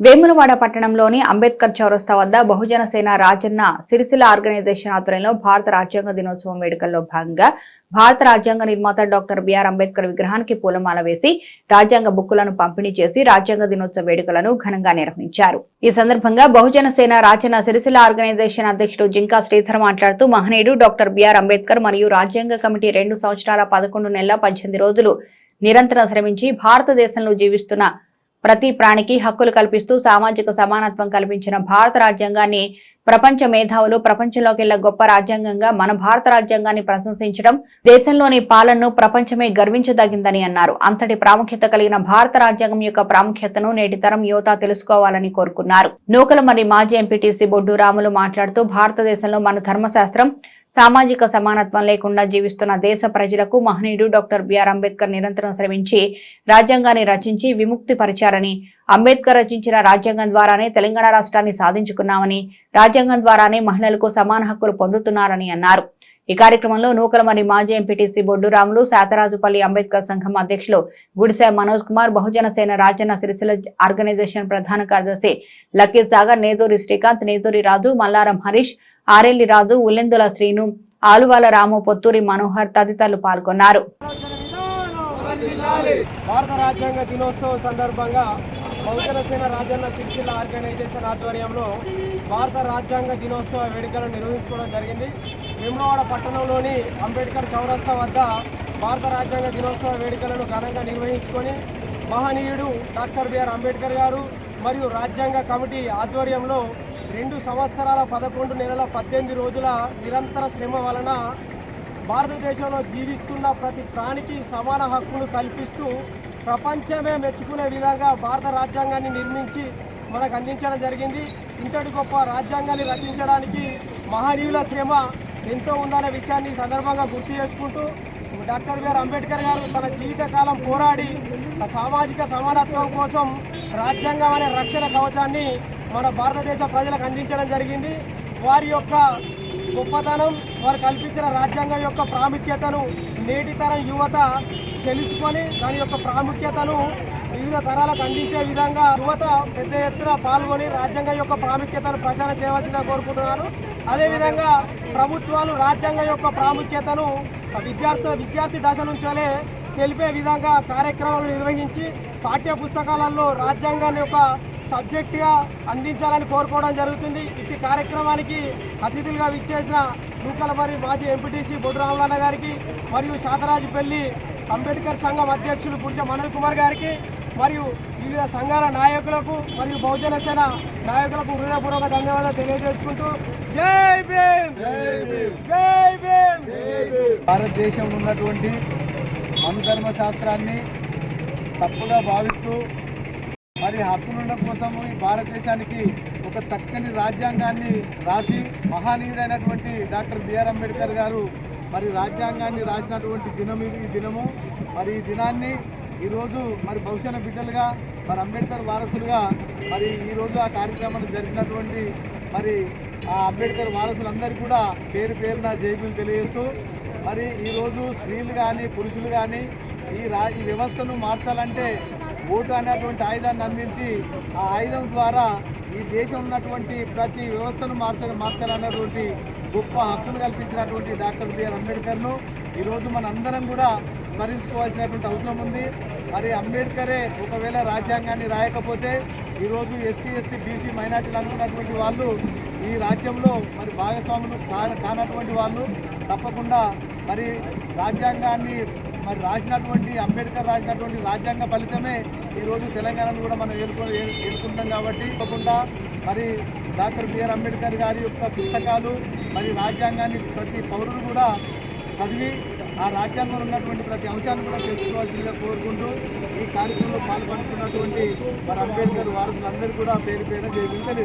వేములవాడ పట్టణంలోని అంబేద్కర్ చౌరస్తా వద్ద బహుజన సేన రాజన్న సిరిసిల ఆర్గనైజేషన్ ఆధ్వర్యంలో భారత రాజ్యాంగ దినోత్సవం వేడుకల్లో భాగంగా భారత రాజ్యాంగ నిర్మాత డాక్టర్ బిఆర్ అంబేద్కర్ విగ్రహానికి పూలమాల వేసి రాజ్యాంగ బుక్కులను పంపిణీ చేసి రాజ్యాంగ దినోత్సవ వేడుకలను ఘనంగా నిర్వహించారు. ఈ సందర్భంగా బహుజన సేన రాజన్న సిరిసిల ఆర్గనైజేషన్ అధ్యక్షుడు జింకా శ్రీధర్ మాట్లాడుతూ మహనీయుడు డాక్టర్ బిఆర్ అంబేద్కర్ మరియు రాజ్యాంగ కమిటీ రెండు సంవత్సరాల పదకొండు నెలల పద్దెనిమిది రోజులు నిరంతరం శ్రమించి భారతదేశంలో జీవిస్తున్న ప్రతి ప్రాణికి హక్కులు కల్పిస్తూ సామాజిక సమానత్వం కల్పించిన భారత రాజ్యాంగాన్ని ప్రపంచ మేధావులు ప్రపంచంలోకెల్లా గొప్ప రాజ్యాంగంగా మన భారత రాజ్యాంగాన్ని ప్రశంసించడం దేశంలోని పాలనను ప్రపంచమే గర్వించదగిందని అన్నారు. అంతటి ప్రాముఖ్యత కలిగిన భారత రాజ్యాంగం యొక్క ప్రాముఖ్యతను నేటి తరం యువత తెలుసుకోవాలని కోరుకున్నారు. నూకల మరి మాజీ ఎంపీటీసీ బొడ్డు రాములు మాట్లాడుతూ భారతదేశంలో మన ధర్మశాస్త్రం సామాజిక సమానత్వం లేకుండా జీవిస్తున్న దేశ ప్రజలకు మహనీయుడు డాక్టర్ బిఆర్ అంబేద్కర్ నిరంతరం శ్రమించి రాజ్యాంగాన్ని రచించి విముక్తి పరిచారని అంబేద్కర్ రచించిన రాజ్యాంగం ద్వారానే తెలంగాణ రాష్ట్రాన్ని సాధించుకున్నామని రాజ్యాంగం ద్వారానే మహిళలకు సమాన హక్కులు పొందుతున్నారని అన్నారు. ఈ కార్యక్రమంలో నూకలమరి మాజీ ఎంపీటీసీ బొడ్డురాములు శాతరాజుపల్లి అంబేద్కర్ సంఘం అధ్యక్షులు గుడిసె మనోజ్ కుమార్ బహుజన సేన రాజన్న సిరిసిల్ల ఆర్గనైజేషన్ ప్రధాన కార్యదర్శి లక్కీ సాగర్ నేదూరి శ్రీకాంత్ నేదూరి రాజు మల్లారం హరీష్ ఆరెల్లి రాజు ఉల్లెందుల శ్రీను ఆలువాల రాము పొత్తూరి మనోహర్ తదితరులు పాల్గొన్నారు. భారత రాజ్యాంగ దినోత్సవం సందర్భంగా బహుజన సేన రాజన్న సిరిసిల్ల ఆర్గనైజేషన్ ఆధ్వర్యంలో భారత రాజ్యాంగ దినోత్సవ వేడుకలను నిర్వహించుకోవడం జరిగింది. విమ్లవాడ పట్టణంలోని అంబేద్కర్ చౌరస్తా వద్ద భారత రాజ్యాంగ దినోత్సవ వేడుకలను ఘనంగా నిర్వహించుకొని మహనీయుడు డాక్టర్ బిఆర్ అంబేద్కర్ గారు మరియు రాజ్యాంగ కమిటీ ఆధ్వర్యంలో రెండు సంవత్సరాల పదకొండు నెలల పద్దెనిమిది రోజుల నిరంతర శ్రమ వలన భారతదేశంలో జీవిస్తున్న ప్రతి ప్రాణికి సమాన హక్కును కల్పిస్తూ ప్రపంచమే మెచ్చుకునే విధంగా భారత రాజ్యాంగాన్ని నిర్మించి మనకు అందించడం జరిగింది. ఇంతటి గొప్ప రాజ్యాంగాన్ని రచించడానికి మహనీయుల శ్రమ ఎంతో ఉందనే విషయాన్ని సందర్భంగా గుర్తు చేసుకుంటూ డాక్టర్ బిఆర్ అంబేద్కర్ గారు తన జీవితకాలం పోరాడి సామాజిక సమానత్వం కోసం రాజ్యాంగం అనే రక్షణ కవచాన్ని మన భారతదేశ ప్రజలకు అందించడం జరిగింది. వారి యొక్క గొప్పతనం వారు కల్పించిన రాజ్యాంగం యొక్క ప్రాముఖ్యతను నేటి తరం యువత తెలుసుకొని దాని యొక్క ప్రాముఖ్యతను వివిధ తరాలకు అందించే విధంగా యువత పెద్ద ఎత్తున పాల్గొని రాజ్యాంగం యొక్క ప్రాముఖ్యతను ప్రచారం చేయవలసిందిగా కోరుకుంటున్నాను. అదేవిధంగా ప్రభుత్వాలు రాజ్యాంగం యొక్క ప్రాముఖ్యతను విద్యార్థుల విద్యార్థి దశ నుంచే తెలిపే విధంగా కార్యక్రమాలు నిర్వహించి పాఠ్య పుస్తకాలలో రాజ్యాంగాన్ని యొక్క సబ్జెక్టుగా అందించాలని కోరుకోవడం జరుగుతుంది. ఇట్టి కార్యక్రమానికి అతిథులుగా విచ్చేసిన నూకలమరి మాజీ ఎంపీటీసీ బొడ్డురామలన్న గారికి మరియు శాతరాజుపల్లి అంబేద్కర్ సంఘం అధ్యక్షులు పురుష మనోజ్ కుమార్ గారికి మరియు వివిధ సంఘాల నాయకులకు మరియు బహుజన సేన నాయకులకు హృదయపూర్వక ధన్యవాదాలు తెలియజేసుకుంటూ జై భీమ్! జై భీమ్! భారతదేశంలో ఉన్నటువంటి మనుధర్మ శాస్త్రాన్ని తప్పుగా భావిస్తూ మరి హక్కులుండ కోసం ఈ భారతదేశానికి ఒక చక్కని రాజ్యాంగాన్ని రాసి మహానీయుడైనటువంటి డాక్టర్ బిఆర్ అంబేద్కర్ గారు మరి రాజ్యాంగాన్ని రాసినటువంటి దినం ఈ దినము. మరి ఈ దినాన్ని ఈరోజు మరి భవిష్యత్ బిడ్డలుగా మరి అంబేద్కర్ వారసులుగా మరి ఈరోజు ఆ కార్యక్రమం జరిగినటువంటి మరి ఆ అంబేద్కర్ వారసులందరికీ కూడా పేరు పేరున జైబులు తెలియజేస్తూ మరి ఈరోజు స్త్రీలు కానీ పురుషులు కానీ ఈ రా ఈ వ్యవస్థను మార్చాలంటే ఓటు అనేటువంటి ఆయుధాన్ని అందించి ఆ ఆయుధం ద్వారా ఈ దేశం ఉన్నటువంటి ప్రతి వ్యవస్థను మార్చ మార్చాలన్నటువంటి గొప్ప హక్కును కల్పించినటువంటి డాక్టర్ బిఆర్ అంబేద్కర్ను ఈరోజు మన అందరం కూడా స్మరించుకోవాల్సినటువంటి అవసరం ఉంది. మరి అంబేద్కరే ఒకవేళ రాజ్యాంగాన్ని రాయకపోతే ఈరోజు ఎస్సీ ఎస్టీ బీసీ మైనార్టీలు అనుకున్నటువంటి వాళ్ళు ఈ రాజ్యంలో మరి భాగస్వాములు కానటువంటి వాళ్ళు తప్పకుండా మరి రాజ్యాంగాన్ని మరి రాసినటువంటి అంబేద్కర్ రాసినటువంటి రాజ్యాంగ ఫలితమే ఈరోజు తెలంగాణను కూడా మనం ఏలుకో ఏ- కాబట్టి తప్పకుండా మరి డాక్టర్ బిఆర్ అంబేద్కర్ గారి యొక్క పుస్తకాలు మరి రాజ్యాంగాన్ని ప్రతి పౌరుడు కూడా చదివి ఆ రాజ్యాంగంలో ఉన్నటువంటి ప్రతి అంశాన్ని కూడా తెలుసుకోవాల్సిందిగా కోరుకుంటూ ఈ కార్యక్రమంలో పాల్పంచుకున్నటువంటి మరి అంబేద్కర్ వారసులందరూ కూడా పేరు పేరు జైలు